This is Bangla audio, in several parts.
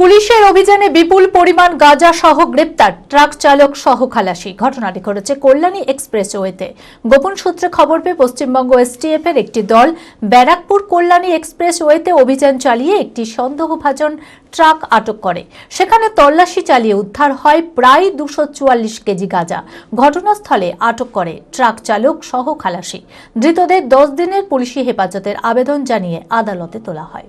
পুলিশের অভিযানে বিপুল পরিমাণ গাঁজা সহ গ্রেপ্তার ট্রাক চালক সহ খালাসি। ঘটনাটি ঘটেছে কল্যাণী এক্সপ্রেসওয়েতে। গোপন সূত্রে খবর পেয়ে পশ্চিমবঙ্গ এসটিএফ এর একটি দল ব্যারাকপুর কল্যাণী এক্সপ্রেসওয়েতে অভিযান চালিয়ে একটি সন্দেহভাজন ট্রাক আটক করে। সেখানে তল্লাশি চালিয়ে উদ্ধার হয় প্রায় দুশো কেজি গাঁজা। ঘটনাস্থলে আটক করে ট্রাক চালক সহ খালাসি। ধৃতদের দশ দিনের পুলিশি হেফাজতের আবেদন জানিয়ে আদালতে তোলা হয়।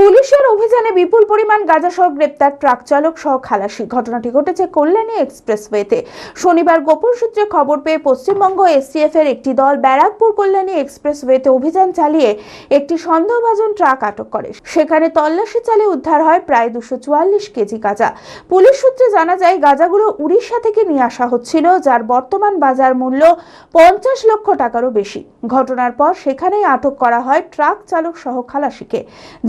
পুলিশের অভিযানে বিপুল পরিমাণ গাঁজা সহ গ্রেপ্তার ট্রাক চালক সহ খালাসি। ঘটনাটি ঘটেছে কল্যাণী এক্সপ্রেসওয়েতে। শনিবার গোপন সূত্রে খবর পেয়ে পশ্চিমবঙ্গ এসটিএফ এর একটি দল ব্যারাকপুর কল্যাণী এক্সপ্রেসওয়েতে অভিযান চালিয়ে একটি সন্দেহভাজন ট্রাক আটক করে। সেখানে তল্লাশি চালিয়ে উদ্ধার হয় প্রায় দুশো চুয়াল্লিশ কেজি গাঁজা। পুলিশ সূত্রে জানা যায়, গাঁজাগুলো উড়িষ্যা থেকে নিয়ে আসা হচ্ছিল, যার বর্তমান বাজার মূল্য পঞ্চাশ লক্ষ টাকারও বেশি। ঘটনার পর সেখানেই আটক করা হয় ট্রাক চালক সহ খালাসিকে।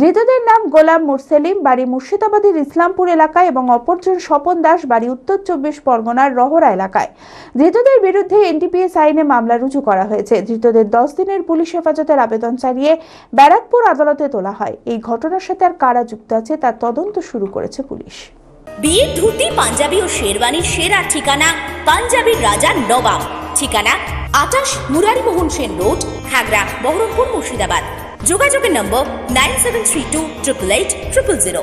ধৃতদের নাম গোলাম মুরসেলিম, বাড়ি মুর্শিদাবাদের ইসলামপুর এলাকায় এবং অপরজন স্বপন দাস, বাড়ি উত্তর চব্বিশ পরগনার রহরা এলাকায়। ধৃতদের বিরুদ্ধে এনটিপিএস আইনে মামলা রুজু করা হয়েছে। ধৃতদের দশ দিনের পুলিশ হেফাজতের আবেদন চালিয়ে ব্যারাকপুর আদালতে তোলা হয়। এই ঘটনার সাথে আর কারা যুক্ত আছে তার তদন্ত শুরু করেছে পুলিশ। বিয়ে ধুতি, পাঞ্জাবি ও শেরওয়ানির সেরা ঠিকানা পাঞ্জাবির রাজা নবাব। ঠিকানা আটাশ মুরারিমোহন সেন রোড, খাগড়া, বহরমপুর মুর্শিদাবাদ। যোগাযোগের নম্বর nine seven three two triple eight triple zero.